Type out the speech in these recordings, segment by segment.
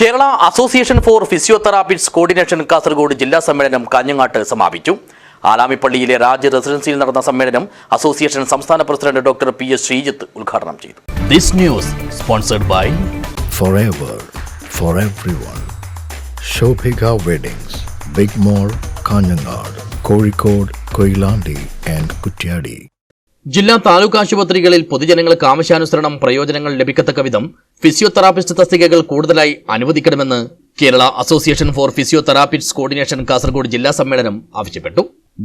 Kerala association for physiotherapist coordination Kasaragod ജില്ലാ സമ്മേളനം കാഞ്ഞങ്ങാട്ട് സമാപിച്ചു. ആലാമിപ്പള്ളിയിലെ രാജ് റെസിഡൻസിയിൽ നടന്ന സമ്മേളനം അസോസിയേഷൻ സംസ്ഥാന president doctor P S Sreejith ഉദ്ഘാടനം ചെയ്തു. This news sponsored by for for everyone Shobhika weddings big mall Kanhangad Kozhikode Koyilandy and Kutyadi. ജില്ലാ താലൂക്ക് ആശുപത്രികളിൽ പൊതുജനങ്ങൾക്ക് ആവശ്യാനുസരണം പ്രയോജനങ്ങൾ ലഭിക്കത്തക്ക വിധം ഫിസിയോതെറാപ്പിസ്റ്റ് തസ്തികകൾ കൂടുതലായി അനുവദിക്കണമെന്ന് Kerala association for physiotherapist coordination Kasaragod ജില്ലാ സമ്മേളനം ആവശ്യപ്പെട്ടു.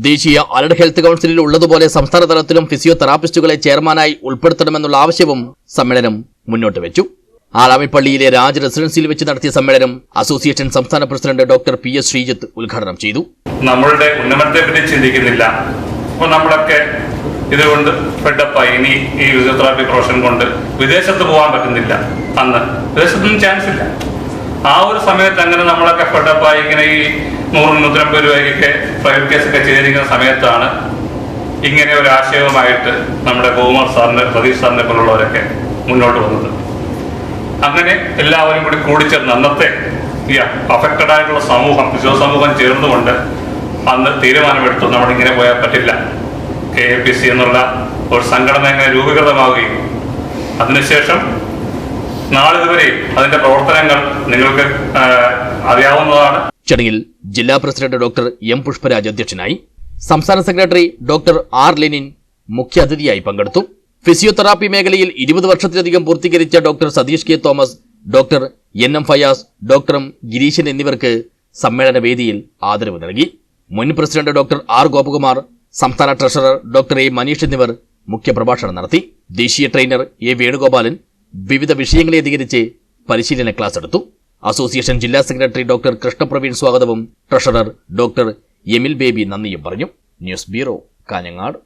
ദേശീയ അലഡ് ഹെൽത്ത് കൌൺസിലിൽ ഉള്ളതുപോലെ സംസ്ഥാന തലത്തിലും ഫിസിയോതെറാപ്പിസ്റ്റുകളെ ചെയർമാനായി ഉൾപ്പെടുത്തണമെന്നുള്ള ആവശ്യവും സമ്മേളനം മുന്നോട്ട് വെച്ചു. ആലാമിപ്പള്ളിയിലെ രാജ് റെസിഡൻസിയിൽ വെച്ച് നടത്തിയ സമ്മേളനം അസോസിയേഷൻ സംസ്ഥാന president doctor P S Sreejith ഉദ്ഘാടനം ചെയ്തു. നമ്മളുടെ ഉന്നമനത്തെ പറ്റി ചിന്തിക്കുന്നില്ല. നമ്മളൊക്കെ ഇതുകൊണ്ട് ഫെഡപ്പായി ഇനി ഈ ഫിസിയോതെറാപ്പി പ്രൊഫഷൻ കൊണ്ട് വിദേശത്ത് പോകാൻ പറ്റുന്നില്ല. അന്ന് വിദേശത്തൊന്നും ചാൻസ് ഇല്ല. ആ ഒരു സമയത്ത് അങ്ങനെ നമ്മളൊക്കെ ഫെഡപ്പായി ഇങ്ങനെ ഈ നൂറ് നൂറ്റമ്പത് രൂപയ്ക്കൊക്കെ പ്രൈവറ്റ് കേസൊക്കെ ചെയ്തിരിക്കുന്ന സമയത്താണ് ഇങ്ങനെ ഒരു ആശയവുമായിട്ട് നമ്മുടെ ഗോകുമാർ സാറിന്റെ പ്രതീഷ് സാറിനെ പോലുള്ളവരൊക്കെ മുന്നോട്ട് വന്നത്. അങ്ങനെ എല്ലാവരും കൂടി കൂടിച്ചേർന്ന് അന്നത്തെ ഈ അഫക്റ്റഡ് ആയിട്ടുള്ള സമൂഹം വിശ്വസമൂഹം സമൂഹം ചേർന്നുകൊണ്ട് അന്ന് തീരുമാനമെടുത്തു. നമ്മൾ ഇങ്ങനെ പോയാൽ പറ്റില്ല. കെ എ പി സി എന്നുള്ള ഒരു സംഘടന എങ്ങനെ രൂപീകൃതമാവുകയും അതിനുശേഷം നാളിതുവരെ അതിന്റെ പ്രവർത്തനങ്ങൾ നിങ്ങൾക്ക് അറിയാവുന്നതാണ്. ചടങ്ങിൽ ജില്ലാ പ്രസിഡന്റ് ഡോക്ടർ എം പുഷ്പരാജ് അധ്യക്ഷനായി സംസ്ഥാന സെക്രട്ടറി ഡോക്ടർ ആർ ലെനിൻ മുഖ്യാതിഥിയായി പങ്കെടുത്തു. ഫിസിയോതെറാപ്പി മേഖലയിൽ ഇരുപത് വർഷത്തിലധികം പൂർത്തീകരിച്ച doctor Satheesh K Thomas doctor N M Fayas doctor Gireesan എന്നിവർക്ക് സമ്മേളന വേദിയിൽ ആദരവ് നൽകി. മുൻ പ്രസിഡന്റ് ഡോക്ടർ ആർ ഗോപകുമാർ സംസ്ഥാന ട്രഷറർ ഡോക്ടർ എ മനീഷ് എന്നിവർ മുഖ്യപ്രഭാഷണം നടത്തി. ദേശീയ ട്രെയിനർ എ വേണുഗോപാലൻ വിവിധ വിഷയങ്ങളെ അധികരിച്ച് പരിശീലന ക്ലാസ് എടുത്തു. അസോസിയേഷൻ ജില്ലാ സെക്രട്ടറി ഡോക്ടർ കൃഷ്ണപ്രവീൺ സ്വാഗതവും ട്രഷറർ ഡോക്ടർ എമിൽ ബേബി നന്ദിയും പറഞ്ഞു. News bureau Kanhangad.